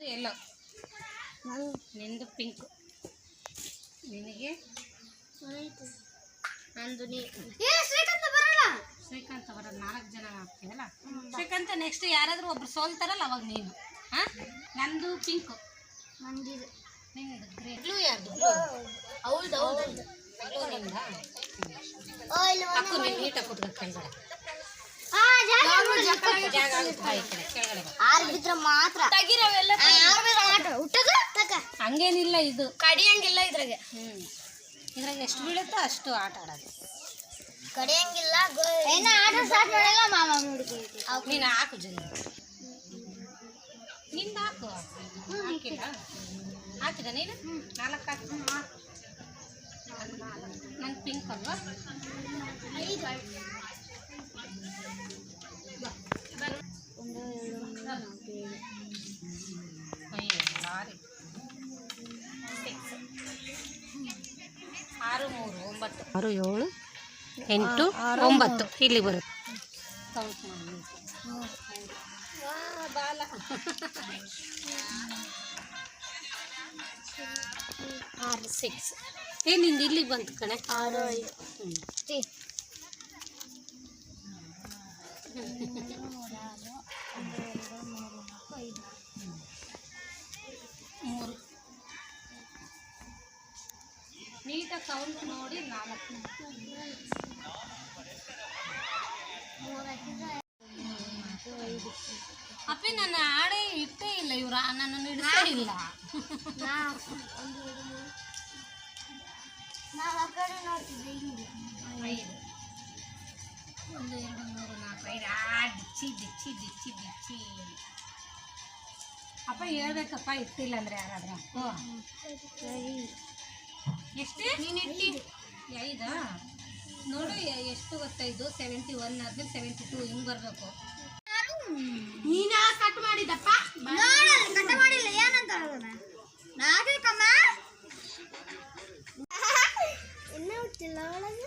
ಎಲ್ಲೋ ನಿಂದು ಪಿಂಕ್ ನಿನಗೆ? ನಂದು ನೀ ಶ್ರೀಕಾಂತ್ ಅವರ ನಾಲ್ಕು ಜನ ಆಗ್ತೀವಲ್ಲ ಶ್ರೀಕಾಂತ್ ನೆಕ್ಸ್ಟ್ ಯಾರಾದರೂ ಒಬ್ರು ಸೋಲ್ತಾರಲ್ಲ ಅವಾಗ ನೀನು. ಹಾಂ? ನಂದು ಪಿಂಕು ನಿಂದು ಗ್ರೇ ಬ್ಲೂ ಯಾರ್ದು? ಬ್ಲೂ ನಿಂದ? ಅಕ್ಕು ನೀನು ನೀಟಾಗಿ ಕೂತ್ಕೊ ಕೆಳಗಡೆ. ಜಾಗ ಆಗುತ್ತೆ ಬಾ ಈ ಕಡೆ ಕೆಳಗಡೆ ಬಾ. ಆರ್ಬಿದ್ರ ಮಾತ್ರ. ತಕ ಹಂಗೇನಿಲ್ಲ ಇದು ಕಡಿಯಂಗಿಲ್ಲ ಇದ್ರಾಗೆ ಹ್ಞೂ ಇದ್ರಾಗ ಎಷ್ಟು ಬೀಳುತ್ತೋ ಅಷ್ಟು ಆಟ ಆಡೋದು ಕಡಿಯಂಗಿಲ್ಲ ಏನ ಆಟ ಸ್ಟಾರ್ಟ್ ಮಾಡಲ್ಲ ಮಾಮ ನೋಡ್ಕೊಳ್ತಿ ನೀನು ಹಾಕು ಜನ ನಿಂದು ಹಾಕು ಹಾಕಿಲ್ಲ ಹಾಕಿದ ನೀನು ನಾಲ್ಕು ಹಾಕಿ ನನ್ನ ಪಿಂಕ್ ಅಲ್ವಾ ಆರು ಮೂರು ಒಂಬತ್ತು. ಆರು ಏಳು ಎಂಟು ಒಂಬತ್ತು. ಇಲ್ಲಿ ಬರುತ್ತೆ. ಕೌಂಟ್ ಮಾಡಿ. ಬಾಲ. ಆರು ಸಿಕ್ಸ್ ಏ ನಿಂದು ಇಲ್ಲಿಗೆ ಬಂತು ಕಣೆ. ಆರು ಐದು. ಹ್ಞೂ ನೀಟಾಗಿ ಕೌಂಟ್ ನೋಡಿ ನಾಲ್ಕು. ಅಪ್ಪಿ ನನ್ನ ಆಡೆ ಇಟ್ಟೇ ಇಲ್ಲ ಇವ್ರ. ನನ್ನನ್ನು ಇಡ್ತಾ ಇಲ್ಲ. ನಾವು ಆ ಕಡೆ ನೋಡ್ತಿದ್ದೆ ಇಲ್ಲಿ ಐದು ಒಂದು ಎರಡು ಮೂರು ನಾಲ್ಕು ಐದು. ಆ ಡಿಚ್ಚಿ ಡಿಚ್ಚಿ ಡಿಚ್ಚಿ ಡಿಚ್ಚಿ. ಅಪ್ಪ ಹೇಳ್ಬೇಕಪ್ಪ ಇಟ್ಟಿಲ್ಲ ಅಂದ್ರೆ ಯಾರಾದ್ರೂ. ಎಷ್ಟು? ನೀನು ಇಟ್ಟಿ. ಐದಾ? ನೋಡು ಎಷ್ಟು ಎಷ್ಟು ಇದು ಸೆವೆಂಟಿ ಒನ್ ಆದ್ಮೇಲೆ ಸೆವೆಂಟಿ ಟೂ ಹಿಂಗೆ ಬರಬೇಕು. ನೀನ ಕಟ್ ಮಾಡಿದಪ್ಪ ಕಟ್ ಮಾಡಿಲ್ಲ. ಏನಂತ ನಾಗರಿಕಮ್ಮ ಹುಟ್ಟಿಲ್ಲ ಒಳಗೆ